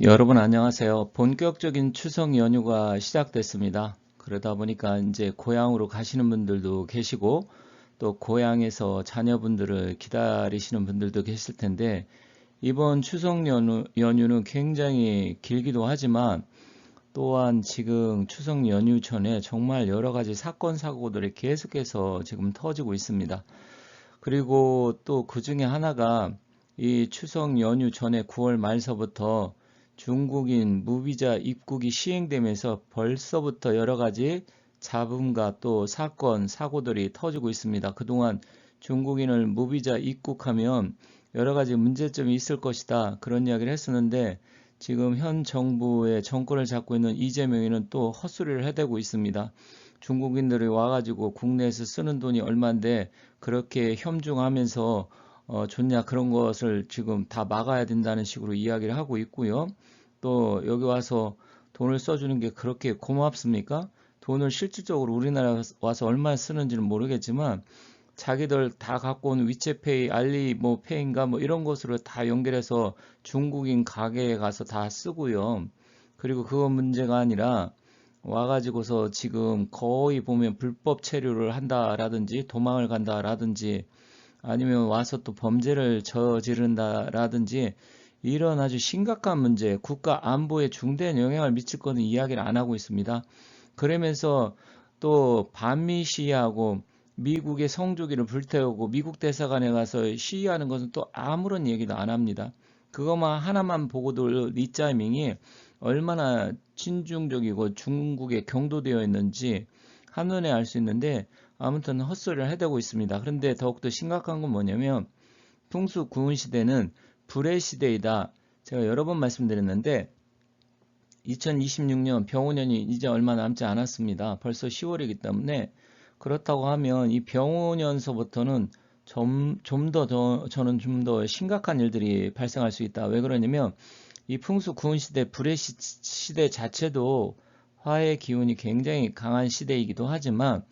여러분 안녕하세요. 본격적인 추석 연휴가 시작됐습니다. 그러다 보니까 이제 고향으로 가시는 분들도 계시고 또 고향에서 자녀분들을 기다리시는 분들도 계실 텐데 이번 추석 연휴, 연휴는 굉장히 길기도 하지만 또한 지금 추석 연휴 전에 정말 여러 가지 사건 사고들이 계속해서 지금 터지고 있습니다. 그리고 또 그 중에 하나가 이 추석 연휴 전에 9월 말서부터 중국인 무비자 입국이 시행되면서 벌써부터 여러 가지 잡음과 또 사건, 사고들이 터지고 있습니다. 그동안 중국인을 무비자 입국하면 여러 가지 문제점이 있을 것이다. 그런 이야기를 했었는데 지금 현 정부의 정권을 잡고 있는 이재명이는 또 헛소리를 해대고 있습니다. 중국인들이 와가지고 국내에서 쓰는 돈이 얼만데 그렇게 협중하면서 어, 좋냐 그런 것을 지금 다 막아야 된다는 식으로 이야기를 하고 있고요. 또 여기 와서 돈을 써주는 게 그렇게 고맙습니까? 돈을 실질적으로 우리나라 와서 얼마 쓰는지는 모르겠지만 자기들 다 갖고 온 위챗페이, 알리 뭐 페이인가 뭐 이런 것으로 다 연결해서 중국인 가게에 가서 다 쓰고요. 그리고 그건 문제가 아니라 와가지고서 지금 거의 보면 불법 체류를 한다라든지 도망을 간다라든지 아니면 와서 또 범죄를 저지른다라든지 이런 아주 심각한 문제, 국가 안보에 중대한 영향을 미칠 거는 이야기를 안 하고 있습니다. 그러면서 또 반미 시위하고 미국의 성조기를 불태우고 미국 대사관에 가서 시위하는 것은 또 아무런 얘기도 안 합니다. 그것만 하나만 보고도 리짜밍이 얼마나 친중적이고 중국에 경도되어 있는지 한눈에 알 수 있는데 아무튼 헛소리를 해대고 있습니다. 그런데 더욱더 심각한 건 뭐냐면 풍수 구은 시대는 불의 시대이다. 제가 여러 번 말씀드렸는데 2026년 병원년이 이제 얼마 남지 않았습니다. 벌써 10월이기 때문에 그렇다고 하면 이 병원년서부터는 좀더 저는 좀 더 심각한 일들이 발생할 수 있다. 왜 그러냐면 이 풍수 구은 시대 불의 시대 자체도 화의 기운이 굉장히 강한 시대이기도 하지만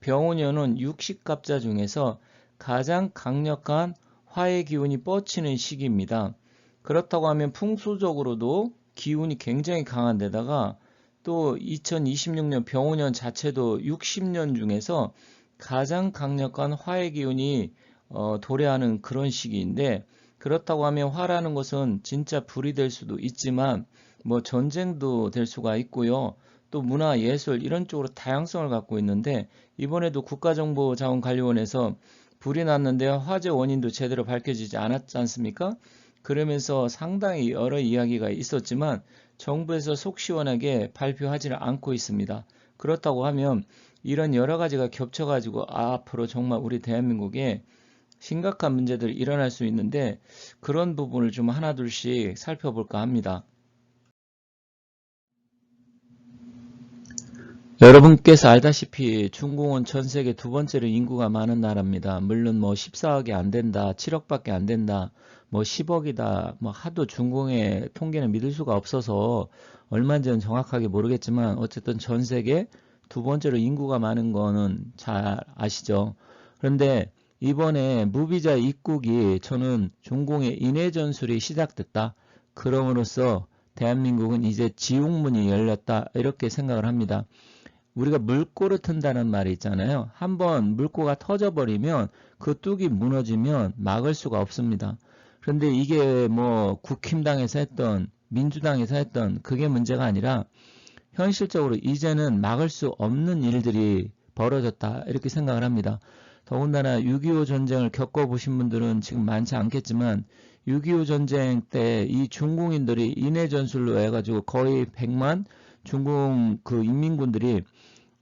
병원년은 육식갑자 중에서 가장 강력한 화의 기운이 뻗치는 시기입니다. 그렇다고 하면 풍수적으로도 기운이 굉장히 강한 데다가 또 2026년 병원년 자체도 60년 중에서 가장 강력한 화의 기운이 어, 도래하는 그런 시기인데 그렇다고 하면 화라는 것은 진짜 불이 될 수도 있지만 뭐 전쟁도 될 수가 있고요. 또 문화, 예술 이런 쪽으로 다양성을 갖고 있는데 이번에도 국가정보자원관리원에서 불이 났는데 화재 원인도 제대로 밝혀지지 않았지 않습니까? 그러면서 상당히 여러 이야기가 있었지만 정부에서 속 시원하게 발표하지는 않고 있습니다. 그렇다고 하면 이런 여러 가지가 겹쳐가지고 아, 앞으로 정말 우리 대한민국에 심각한 문제들이 일어날 수 있는데 그런 부분을 좀 하나둘씩 살펴볼까 합니다. 여러분께서 알다시피 중국은 전 세계 두 번째로 인구가 많은 나라입니다. 물론 뭐 14억이 안 된다, 7억밖에 안 된다, 뭐 10억이다, 뭐 하도 중국의 통계는 믿을 수가 없어서 얼마인지는 정확하게 모르겠지만 어쨌든 전 세계 두 번째로 인구가 많은 거는 잘 아시죠. 그런데 이번에 무비자 입국이 저는 중공의 인해 전술이 시작됐다. 그럼으로써 대한민국은 이제 지옥문이 열렸다. 이렇게 생각을 합니다. 우리가 물꼬를 튼다는 말이 있잖아요. 한번 물꼬가 터져버리면 그 뚝이 무너지면 막을 수가 없습니다. 그런데 이게 뭐 국힘당에서 했던 민주당에서 했던 그게 문제가 아니라 현실적으로 이제는 막을 수 없는 일들이 벌어졌다 이렇게 생각을 합니다. 더군다나 6.25 전쟁을 겪어보신 분들은 지금 많지 않겠지만 6.25 전쟁 때 이 중국인들이 인해 전술로 해가지고 거의 100만 중국 그 인민군들이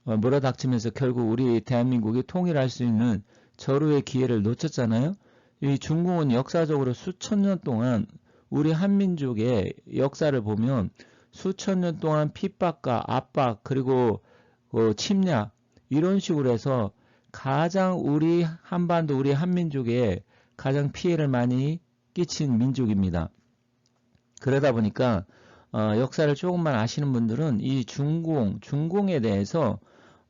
어, 몰아닥치면서 결국 우리 대한민국이 통일할 수 있는 절호의 기회를 놓쳤잖아요. 이 중국은 역사적으로 수천 년 동안 우리 한민족의 역사를 보면 수천 년 동안 핍박과 압박 그리고 그 침략 이런 식으로 해서 가장 우리 한반도 우리 한민족에 가장 피해를 많이 끼친 민족입니다. 그러다 보니까 어, 역사를 조금만 아시는 분들은 이 중공, 중공에 대해서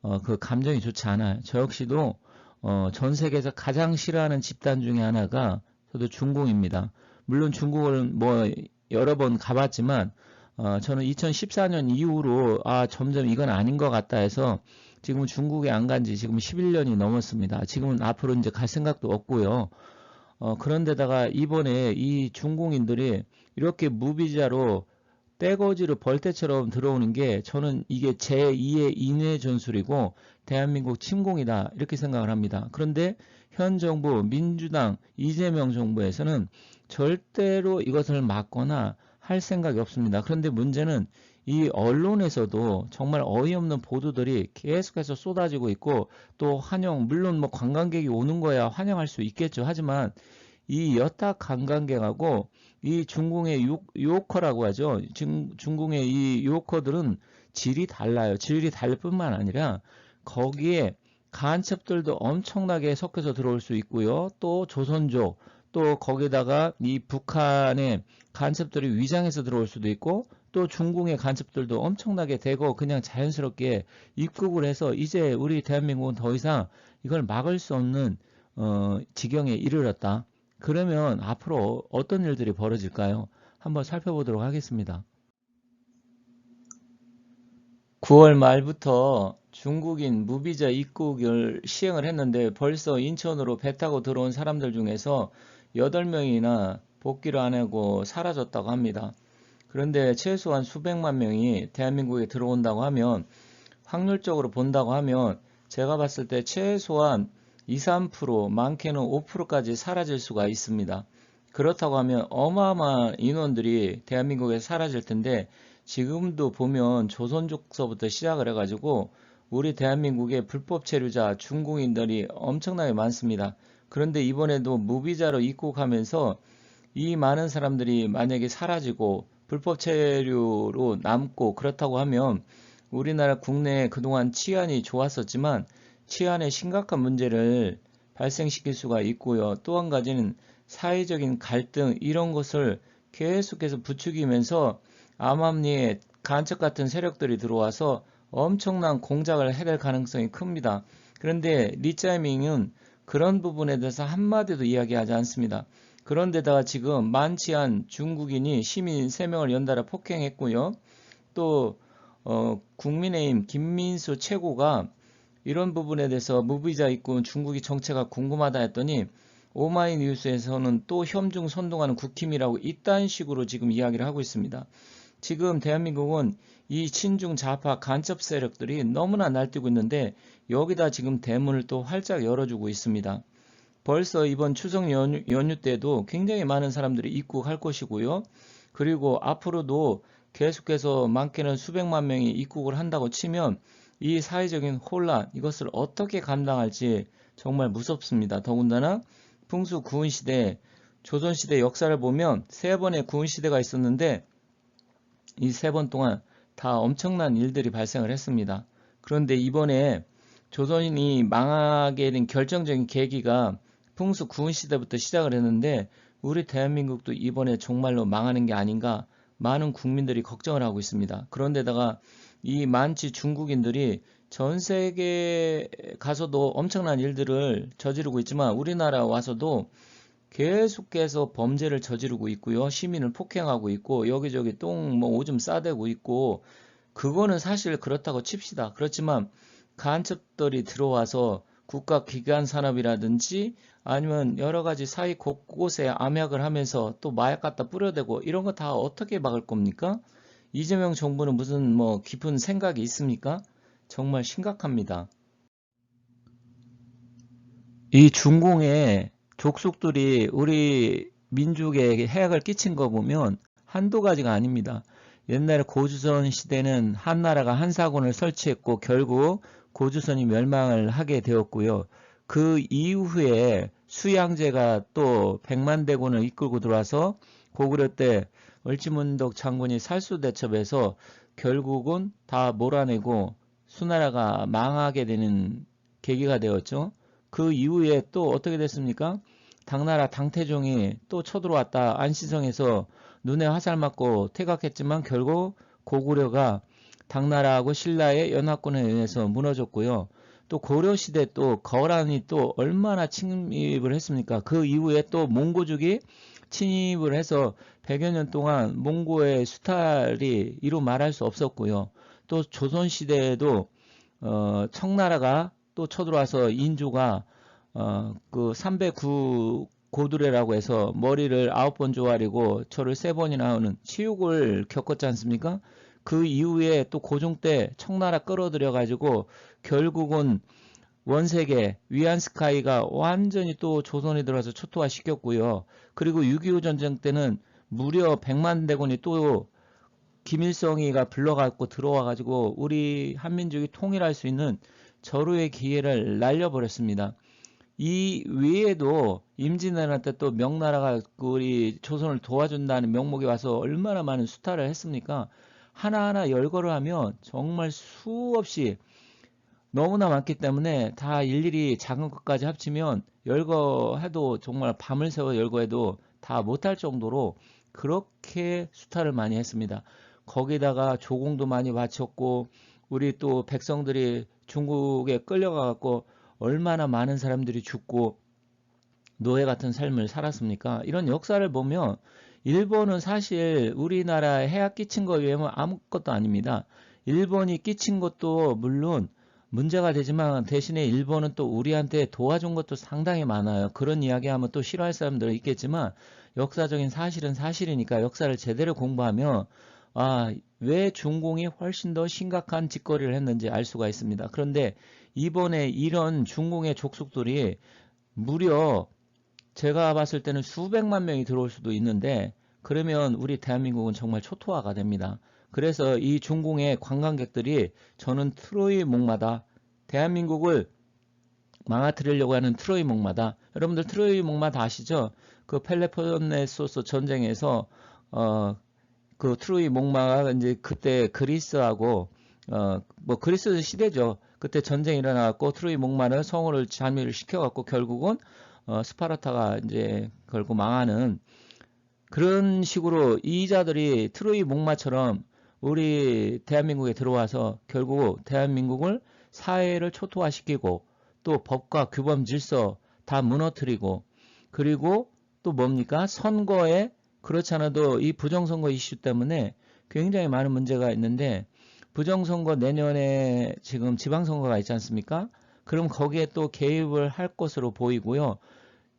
어, 그 감정이 좋지 않아요. 저 역시도 어, 전 세계에서 가장 싫어하는 집단 중에 하나가 저도 중공입니다. 물론 중국을 뭐 여러 번 가봤지만 어, 저는 2014년 이후로 아 점점 이건 아닌 것 같다 해서 지금 중국에 안 간 지 지금 11년이 넘었습니다. 지금은 앞으로 이제 갈 생각도 없고요. 어, 그런데다가 이번에 이 중공인들이 이렇게 무비자로 떼거지로 벌떼처럼 들어오는 게 저는 이게 제2의 인해 전술이고 대한민국 침공이다 이렇게 생각을 합니다. 그런데 현 정부 민주당 이재명 정부에서는 절대로 이것을 막거나 할 생각이 없습니다. 그런데 문제는 이 언론에서도 정말 어이없는 보도들이 계속해서 쏟아지고 있고 또 환영 물론 뭐 관광객이 오는 거야 환영할 수 있겠죠. 하지만 이 여타 관광객하고 이 중공의 유오커라고 하죠. 중, 중공의 이 유오커들은 질이 달라요. 질이 다를 뿐만 아니라 거기에 간첩들도 엄청나게 섞여서 들어올 수 있고요. 또 조선족, 또 거기다가 이 북한의 간첩들이 위장해서 들어올 수도 있고 또 중공의 간첩들도 엄청나게 되고 그냥 자연스럽게 입국을 해서 이제 우리 대한민국은 더 이상 이걸 막을 수 없는 어, 지경에 이르렀다. 그러면 앞으로 어떤 일들이 벌어질까요? 한번 살펴보도록 하겠습니다. 9월 말부터 중국인 무비자 입국을 시행을 했는데 벌써 인천으로 배 타고 들어온 사람들 중에서 8명이나 복귀를 안 하고 사라졌다고 합니다. 그런데 최소한 수백만 명이 대한민국에 들어온다고 하면 확률적으로 본다고 하면 제가 봤을 때 최소한 2, 3% 많게는 5%까지 사라질 수가 있습니다. 그렇다고 하면 어마어마한 인원들이 대한민국에 사라질 텐데 지금도 보면 조선족서부터 시작을 해가지고 우리 대한민국의 불법 체류자 중국인들이 엄청나게 많습니다. 그런데 이번에도 무비자로 입국하면서 이 많은 사람들이 만약에 사라지고 불법 체류로 남고 그렇다고 하면 우리나라 국내에 그동안 치안이 좋았었지만 치안에 심각한 문제를 발생시킬 수가 있고요. 또 한 가지는 사회적인 갈등 이런 것을 계속해서 부추기면서 암암리에 간첩 같은 세력들이 들어와서 엄청난 공작을 해댈 가능성이 큽니다. 그런데 리짜이밍은 그런 부분에 대해서 한마디도 이야기하지 않습니다. 그런데다가 지금 않은 중국인이 시민 3명을 연달아 폭행했고요. 또 어, 국민의힘 김민수 최고가 이런 부분에 대해서 무비자 입군 중국이 정체가 궁금하다 했더니 오마이뉴스에서는 또 혐중 선동하는 국힘이라고 이딴 식으로 지금 이야기를 하고 있습니다. 지금 대한민국은 이 친중 좌파 간첩 세력들이 너무나 날뛰고 있는데 여기다 지금 대문을 또 활짝 열어주고 있습니다. 벌써 이번 추석 연휴, 연휴 때도 굉장히 많은 사람들이 입국할 것이고요. 그리고 앞으로도 계속해서 많게는 수백만 명이 입국을 한다고 치면 이 사회적인 혼란 이것을 어떻게 감당할지 정말 무섭습니다. 더군다나 풍수 구은시대 조선 시대 역사를 보면 세 번의 구은시대가 있었는데 이 세 번 동안 다 엄청난 일들이 발생을 했습니다. 그런데 이번에 조선이 망하게 된 결정적인 계기가 풍수 구은시대부터 시작을 했는데 우리 대한민국도 이번에 정말로 망하는 게 아닌가 많은 국민들이 걱정을 하고 있습니다. 그런데다가 이 많지 중국인들이 전 세계 가서도 엄청난 일들을 저지르고 있지만 우리나라 와서도 계속해서 범죄를 저지르고 있고요. 시민을 폭행하고 있고 여기저기 똥 뭐 오줌 싸대고 있고 그거는 사실 그렇다고 칩시다. 그렇지만 간첩들이 들어와서 국가 기관 산업이라든지 아니면 여러 가지 사회 곳곳에 암약을 하면서 또 마약 갖다 뿌려대고 이런 거 다 어떻게 막을 겁니까? 이재명 정부는 무슨 뭐 깊은 생각이 있습니까? 정말 심각합니다. 이 중공의 족속들이 우리 민족에 해악을 끼친 거 보면 한두 가지가 아닙니다. 옛날에 고주선 시대는 한나라가 한사군을 설치했고 결국 고주선이 멸망을 하게 되었고요. 그 이후에 수양제가 또 백만대군을 이끌고 들어와서 고구려 때 을지문덕 장군이 살수대첩에서 결국은 다 몰아내고 수나라가 망하게 되는 계기가 되었죠. 그 이후에 또 어떻게 됐습니까? 당나라 당태종이 또 쳐들어왔다 안시성에서 눈에 화살 맞고 퇴각했지만 결국 고구려가 당나라하고 신라의 연합군에 의해서 무너졌고요. 또 고려시대 또 거란이 또 얼마나 침입을 했습니까? 그 이후에 또 몽고족이 침입을 해서 100여 년 동안 몽고의 수탈이 이루 말할 수 없었고요. 또 조선시대에도 어, 청나라가 또 쳐들어와서 인조가 어, 그 309 고두레라고 해서 머리를 아홉 번 조아리고 저를 세 번이나 하는 치욕을 겪었지 않습니까? 그 이후에 또 고종 때 청나라 끌어들여 가지고 결국은 원세계 위안스카이가 완전히 또 조선에 들어와서 초토화 시켰고요. 그리고 6.25 전쟁 때는 무려 100만 대군이 또 김일성이가 불러갖고 들어와가지고 우리 한민족이 통일할 수 있는 절호의 기회를 날려버렸습니다. 이 외에도 임진왜란 때 또 명나라가 우리 조선을 도와준다는 명목에 와서 얼마나 많은 수탈을 했습니까? 하나하나 열거를 하면 정말 수없이 너무나 많기 때문에 다 일일이 작은 것까지 합치면 열거해도 정말 밤을 새워 열거해도 다 못할 정도로 그렇게 수탈을 많이 했습니다. 거기다가 조공도 많이 바쳤고 우리 또 백성들이 중국에 끌려가갖고 얼마나 많은 사람들이 죽고 노예 같은 삶을 살았습니까? 이런 역사를 보면 일본은 사실 우리나라에 해악 끼친 거에 비하면 아무것도 아닙니다. 일본이 끼친 것도 물론 문제가 되지만 대신에 일본은 또 우리한테 도와준 것도 상당히 많아요. 그런 이야기하면 또 싫어할 사람들은 있겠지만 역사적인 사실은 사실이니까 역사를 제대로 공부하면 아, 왜 중공이 훨씬 더 심각한 짓거리를 했는지 알 수가 있습니다. 그런데 이번에 이런 중공의 족속들이 무려 제가 봤을 때는 수백만 명이 들어올 수도 있는데 그러면 우리 대한민국은 정말 초토화가 됩니다. 그래서 이 중공의 관광객들이 저는 트로이 목마다 대한민국을 망가뜨리려고 하는 트로이 목마다 여러분들 트로이 목마다 아시죠? 그 펠레폰네소스 전쟁에서 어 그 트로이 목마가 이제 그때 그리스하고 어 뭐 그리스 시대죠. 그때 전쟁이 일어나고 트로이 목마는 성을 잠입을 시켜갖고 결국은 어 스파르타가 이제 결국 망하는 그런 식으로 이자들이 트로이 목마처럼 우리 대한민국에 들어와서 결국 대한민국을 사회를 초토화시키고 또 법과 규범 질서 다 무너뜨리고 그리고 또 뭡니까 선거에 그렇지 않아도 이 부정선거 이슈 때문에 굉장히 많은 문제가 있는데 부정선거 내년에 지금 지방선거가 있지 않습니까? 그럼 거기에 또 개입을 할 것으로 보이고요.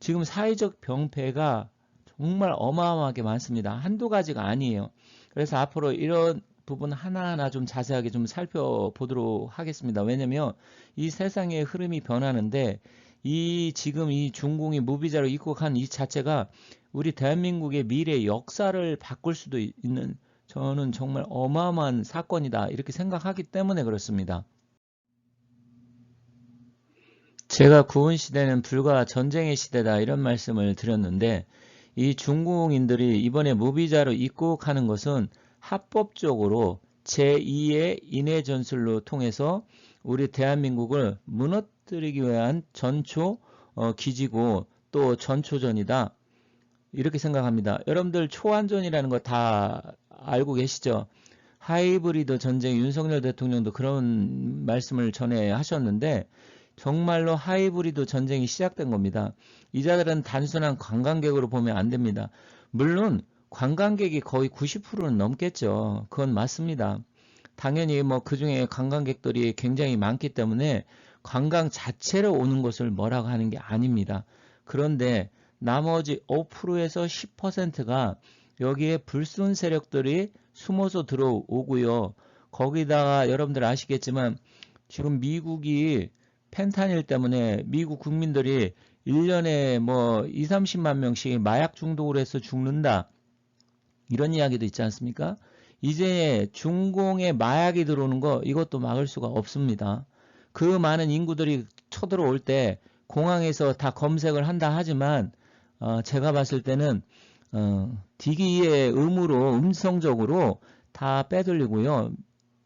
지금 사회적 병폐가 정말 어마어마하게 많습니다. 한두 가지가 아니에요. 그래서 앞으로 이런 부분 하나하나 좀 자세하게 좀 살펴보도록 하겠습니다. 왜냐면 이 세상의 흐름이 변하는데 이 지금 이 중공이 무비자로 입국한 이 자체가 우리 대한민국의 미래 역사를 바꿀 수도 있는 저는 정말 어마어마한 사건이다 이렇게 생각하기 때문에 그렇습니다. 제가 구은 시대는 불과 전쟁의 시대다 이런 말씀을 드렸는데 이 중국인들이 이번에 무비자로 입국하는 것은 합법적으로 제2의 인해 전술로 통해서 우리 대한민국을 무너뜨리기 위한 전초 어, 기지고 또 전초전이다. 이렇게 생각합니다. 여러분들 초안전이라는 거 다 알고 계시죠? 하이브리드 전쟁 윤석열 대통령도 그런 말씀을 전에 하셨는데 정말로 하이브리드 전쟁이 시작된 겁니다. 이자들은 단순한 관광객으로 보면 안 됩니다. 물론 관광객이 거의 90%는 넘겠죠. 그건 맞습니다. 당연히 뭐 그 중에 관광객들이 굉장히 많기 때문에 관광 자체로 오는 것을 뭐라고 하는 게 아닙니다. 그런데 나머지 5%에서 10%가 여기에 불순 세력들이 숨어서 들어오고요. 거기다가 여러분들 아시겠지만 지금 미국이 펜타닐 때문에 미국 국민들이 1년에 뭐 2, 30만 명씩 마약 중독으로 해서 죽는다. 이런 이야기도 있지 않습니까? 이제 중공에 마약이 들어오는 거 이것도 막을 수가 없습니다. 그 많은 인구들이 쳐들어올 때 공항에서 다 검색을 한다 하지만 어, 제가 봤을 때는 어, 디기의 의무로 음성적으로 다 빼돌리고요.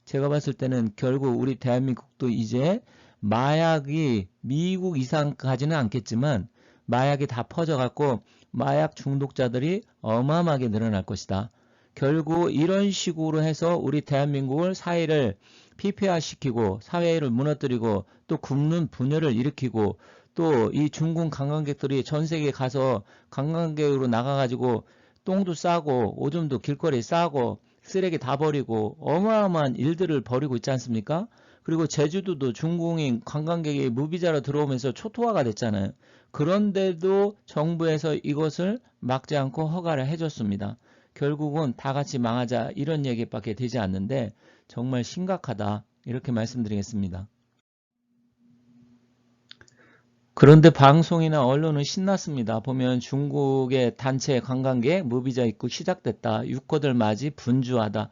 제가 봤을 때는 결국 우리 대한민국도 이제 마약이 미국 이상까지는 않겠지만 마약이 다 퍼져갖고 마약 중독자들이 어마어마하게 늘어날 것이다. 결국 이런 식으로 해서 우리 대한민국을 사회를 피폐화시키고 사회를 무너뜨리고 또 굶는 분열을 일으키고 또 이 중국 관광객들이 전 세계에 가서 관광객으로 나가가지고 똥도 싸고 오줌도 길거리에 싸고 쓰레기 다 버리고 어마어마한 일들을 벌이고 있지 않습니까? 그리고 제주도도 중국인 관광객이 무비자로 들어오면서 초토화가 됐잖아요. 그런데도 정부에서 이것을 막지 않고 허가를 해줬습니다. 결국은 다 같이 망하자 이런 얘기밖에 되지 않는데 정말 심각하다 이렇게 말씀드리겠습니다. 그런데 방송이나 언론은 신났습니다. 보면 중국의 단체 관광객 무비자 입국 시작됐다. 유코들 맞이 분주하다.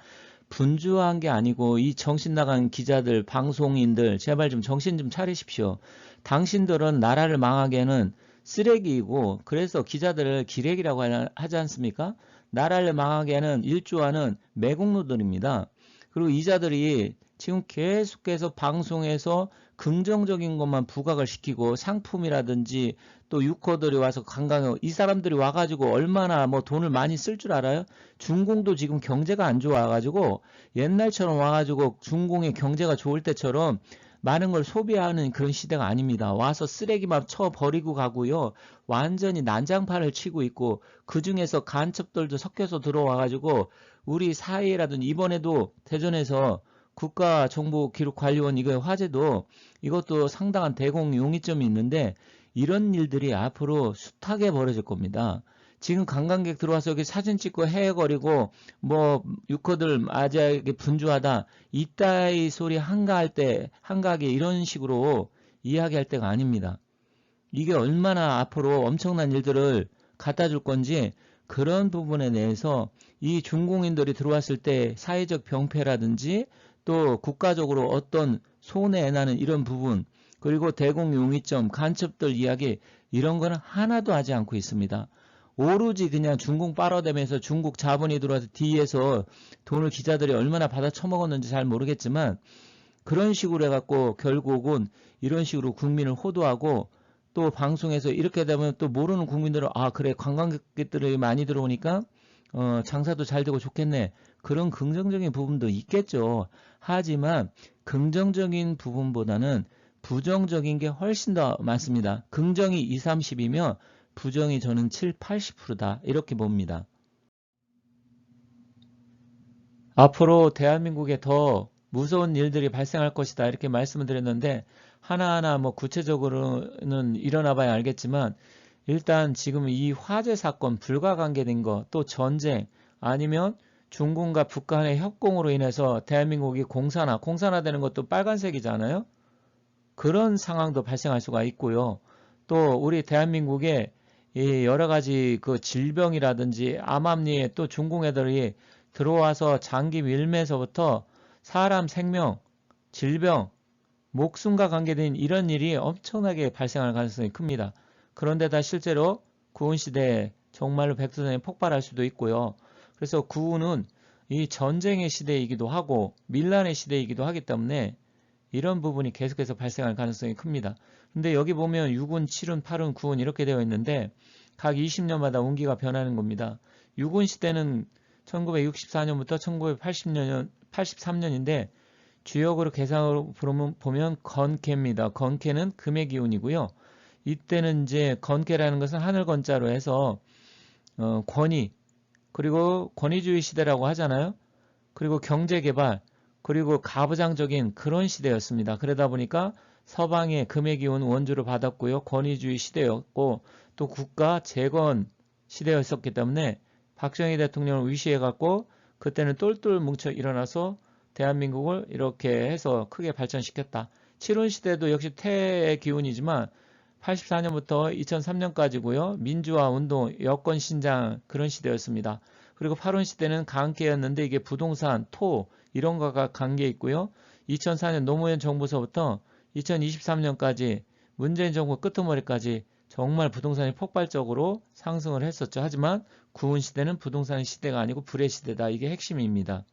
분주한 게 아니고 이 정신 나간 기자들, 방송인들 제발 좀 정신 좀 차리십시오. 당신들은 나라를 망하게는 쓰레기이고 그래서 기자들을 기레기라고 하지 않습니까? 나라를 망하게는 일조하는 매국노들입니다. 그리고 이자들이 지금 계속해서 방송에서 긍정적인 것만 부각을 시키고 상품이라든지 또 유커들이 와서 관광에 이 사람들이 와가지고 얼마나 뭐 돈을 많이 쓸 줄 알아요? 중공도 지금 경제가 안 좋아가지고 옛날처럼 와가지고 중공의 경제가 좋을 때처럼 많은 걸 소비하는 그런 시대가 아닙니다. 와서 쓰레기만 쳐 버리고 가고요. 완전히 난장판을 치고 있고 그 중에서 간첩들도 섞여서 들어와가지고 우리 사회라든지 이번에도 대전에서 국가정보기록관리원 이거 화제도 이것도 상당한 대공 용의점이 있는데 이런 일들이 앞으로 숱하게 벌어질 겁니다. 지금 관광객 들어와서 여기 사진 찍고 헤거리고 뭐 유커들 맞아게 분주하다 이따위 소리 한가할 때 한가하게 이런 식으로 이야기할 때가 아닙니다. 이게 얼마나 앞으로 엄청난 일들을 갖다 줄 건지 그런 부분에 대해서 이 중공인들이 들어왔을 때 사회적 병폐라든지 또 국가적으로 어떤 손해 나는 이런 부분 그리고 대공 용의점 간첩들 이야기 이런 거는 하나도 하지 않고 있습니다. 오로지 그냥 중국 빨아대면서 중국 자본이 들어와서 뒤에서 돈을 기자들이 얼마나 받아 처먹었는지 잘 모르겠지만 그런 식으로 해갖고 결국은 이런 식으로 국민을 호도하고 또 방송에서 이렇게 되면 또 모르는 국민들은 아 그래 관광객들이 많이 들어오니까 어 장사도 잘 되고 좋겠네 그런 긍정적인 부분도 있겠죠. 하지만 긍정적인 부분보다는 부정적인 게 훨씬 더 많습니다. 긍정이 2, 30이면 부정이 저는 7, 80%다. 이렇게 봅니다. 앞으로 대한민국에 더 무서운 일들이 발생할 것이다. 이렇게 말씀을 드렸는데 하나하나 뭐 구체적으로는 일어나 봐야 알겠지만 일단 지금 이 화재 사건 불과 관계된 거 또 전쟁 아니면 중국과 북 간의 협공으로 인해서 대한민국이 공산화 공산화되는 것도 빨간색이잖아요 그런 상황도 발생할 수가 있고요 또 우리 대한민국에 이 여러 가지 그 질병이라든지 암암리에 또 중국 애들이 들어와서 장기 밀매서부터 사람 생명, 질병, 목숨과 관계된 이런 일이 엄청나게 발생할 가능성이 큽니다. 그런데다 실제로 구은시대에 정말로 백두산이 폭발할 수도 있고요. 그래서 구은은 이 전쟁의 시대이기도 하고 밀란의 시대이기도 하기 때문에 이런 부분이 계속해서 발생할 가능성이 큽니다. 근데 여기 보면 6운, 7운, 8운, 9운 이렇게 되어 있는데 각 20년마다 운기가 변하는 겁니다. 6운 시대는 1964년부터 1980년, 83년인데 주역으로 계산으로 보면 건캐입니다. 건캐는 금의 기운이고요. 이때는 이제 건캐라는 것은 하늘 건자로 해서 어, 권위 그리고 권위주의 시대라고 하잖아요. 그리고 경제개발 그리고 가부장적인 그런 시대였습니다. 그러다 보니까 서방의 금의 기운 원주를 받았고요. 권위주의 시대였고 또 국가 재건 시대였었기 때문에 박정희 대통령을 위시해 갖고 그때는 똘똘 뭉쳐 일어나서 대한민국을 이렇게 해서 크게 발전시켰다. 7원 시대도 역시 태의 기운이지만 84년부터 2003년까지고요. 민주화 운동, 여권 신장 그런 시대였습니다. 그리고 8원 시대는 강계였는데 이게 부동산, 토 이런 거가 관계 있고요. 2004년 노무현 정부서부터 2023년까지 문재인 정부 끄트머리까지 정말 부동산이 폭발적으로 상승을 했었죠. 하지만 구은 시대는 부동산 시대가 아니고 불의 시대다. 이게 핵심입니다.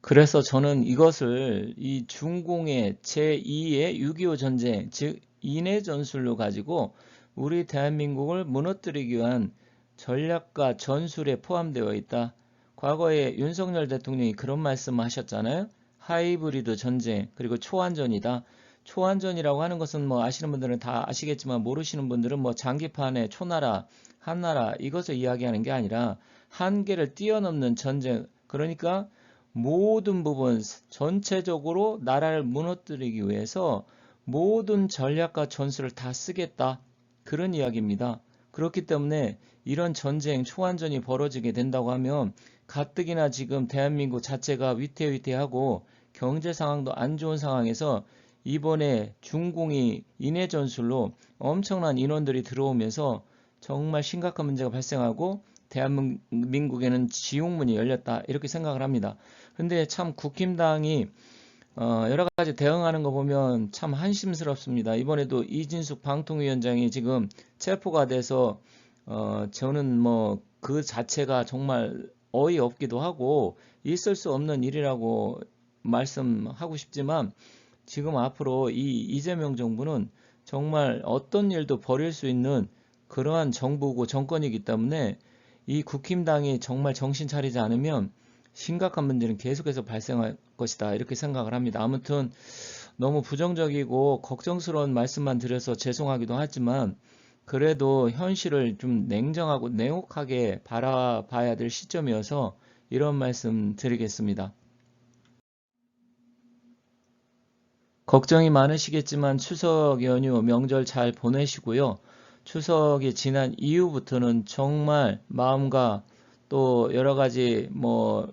그래서 저는 이것을 이 중공의 제2의 6.25 전쟁, 즉 인해 전술로 가지고 우리 대한민국을 무너뜨리기 위한 전략과 전술에 포함되어 있다. 과거에 윤석열 대통령이 그런 말씀을 하셨잖아요. 하이브리드 전쟁 그리고 초안전이다. 초안전이라고 하는 것은 뭐 아시는 분들은 다 아시겠지만 모르시는 분들은 뭐 장기판의 초나라, 한나라 이것을 이야기하는 게 아니라 한계를 뛰어넘는 전쟁 그러니까 모든 부분 전체적으로 나라를 무너뜨리기 위해서 모든 전략과 전술을 다 쓰겠다 그런 이야기입니다. 그렇기 때문에 이런 전쟁 초안전이 벌어지게 된다고 하면 가뜩이나 지금 대한민국 자체가 위태위태하고 경제 상황도 안 좋은 상황에서 이번에 중공이 인해 전술로 엄청난 인원들이 들어오면서 정말 심각한 문제가 발생하고 대한민국에는 지옥문이 열렸다 이렇게 생각을 합니다. 근데 참 국힘당이 어 여러 가지 대응하는 거 보면 참 한심스럽습니다. 이번에도 이진숙 방통위원장이 지금 체포가 돼서 어 저는 뭐 그 자체가 정말 어이없기도 하고 있을 수 없는 일이라고 말씀하고 싶지만 지금 앞으로 이 이재명 정부는 정말 어떤 일도 벌일 수 있는 그러한 정부고 정권이기 때문에 이 국힘당이 정말 정신 차리지 않으면 심각한 문제는 계속해서 발생할 것이다 이렇게 생각을 합니다. 아무튼 너무 부정적이고 걱정스러운 말씀만 드려서 죄송하기도 하지만 그래도 현실을 좀 냉정하고 냉혹하게 바라봐야 될 시점이어서 이런 말씀 드리겠습니다. 걱정이 많으시겠지만 추석 연휴 명절 잘 보내시고요. 추석이 지난 이후부터는 정말 마음과 또 여러 가지 뭐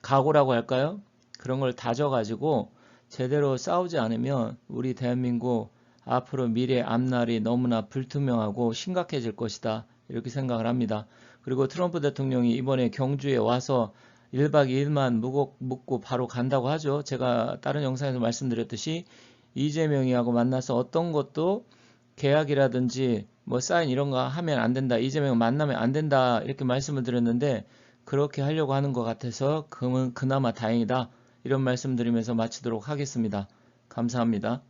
각오라고 할까요? 그런 걸 다져가지고 제대로 싸우지 않으면 우리 대한민국 앞으로 미래 앞날이 너무나 불투명하고 심각해질 것이다. 이렇게 생각을 합니다. 그리고 트럼프 대통령이 이번에 경주에 와서 1박 2일만 묵고 바로 간다고 하죠. 제가 다른 영상에서 말씀드렸듯이 이재명이하고 만나서 어떤 것도 계약이라든지 뭐 사인 이런 거 하면 안 된다. 이재명 만나면 안 된다. 이렇게 말씀을 드렸는데 그렇게 하려고 하는 것 같아서 그는 그나마 다행이다. 이런 말씀 드리면서 마치도록 하겠습니다. 감사합니다.